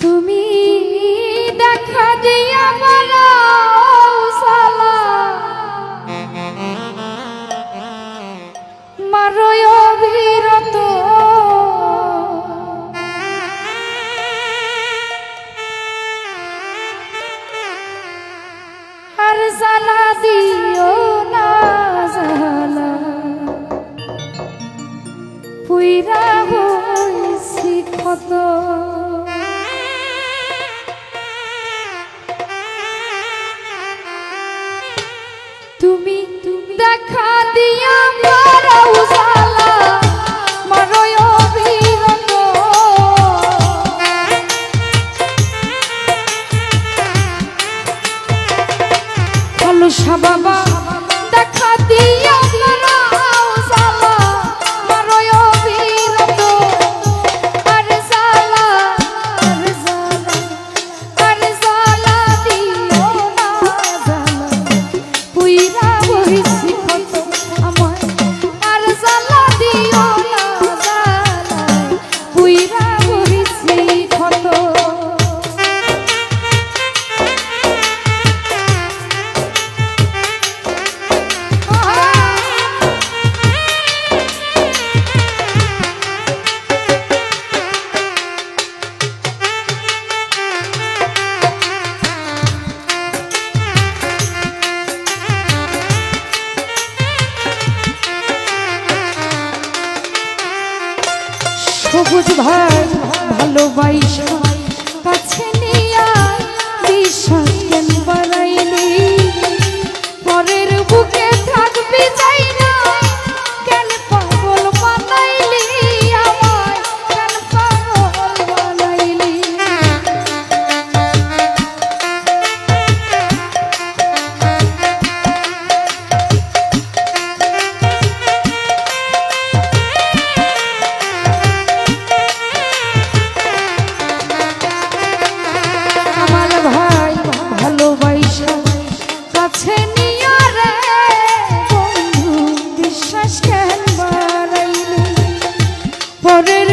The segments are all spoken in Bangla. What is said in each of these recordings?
তুমি দেখা দিয়া বলাও সালা মারয় অভিরত আর দিও না জালা পুইরা হইছি সবুজ ভালোবাসা কাছে নিয়ে বিশ্বাস কেন বাড়াই? করে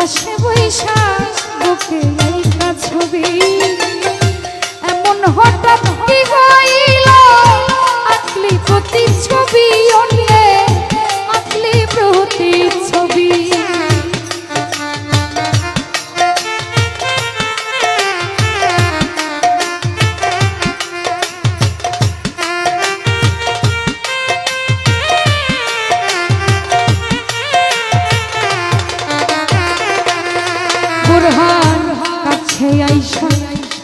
পাশে বৈশাখ বুকে ছবি। এমন হঠাৎ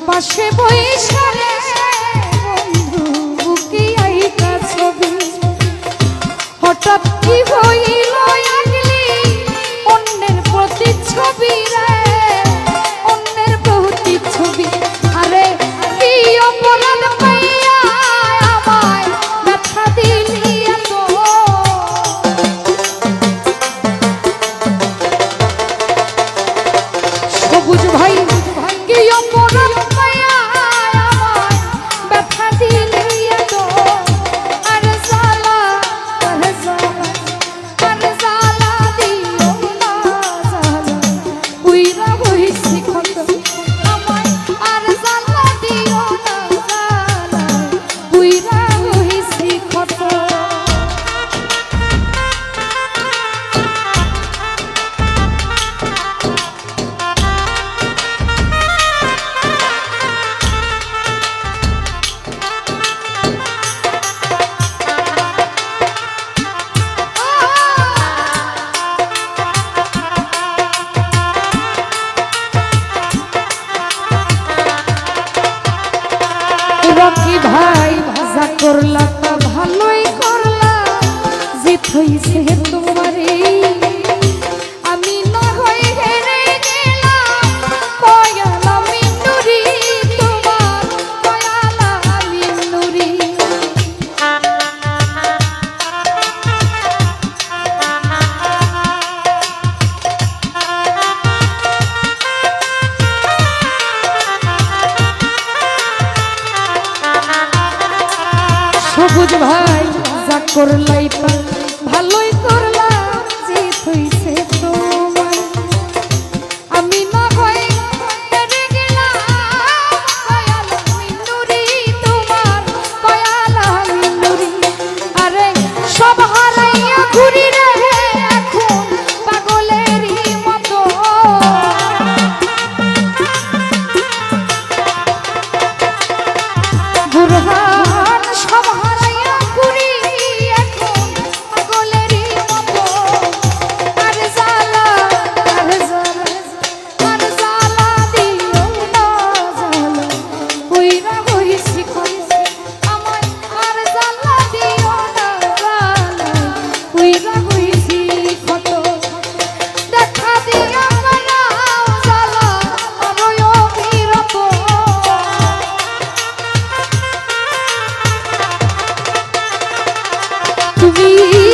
পাশে বৈশাখ হইছে তোমারে তুমি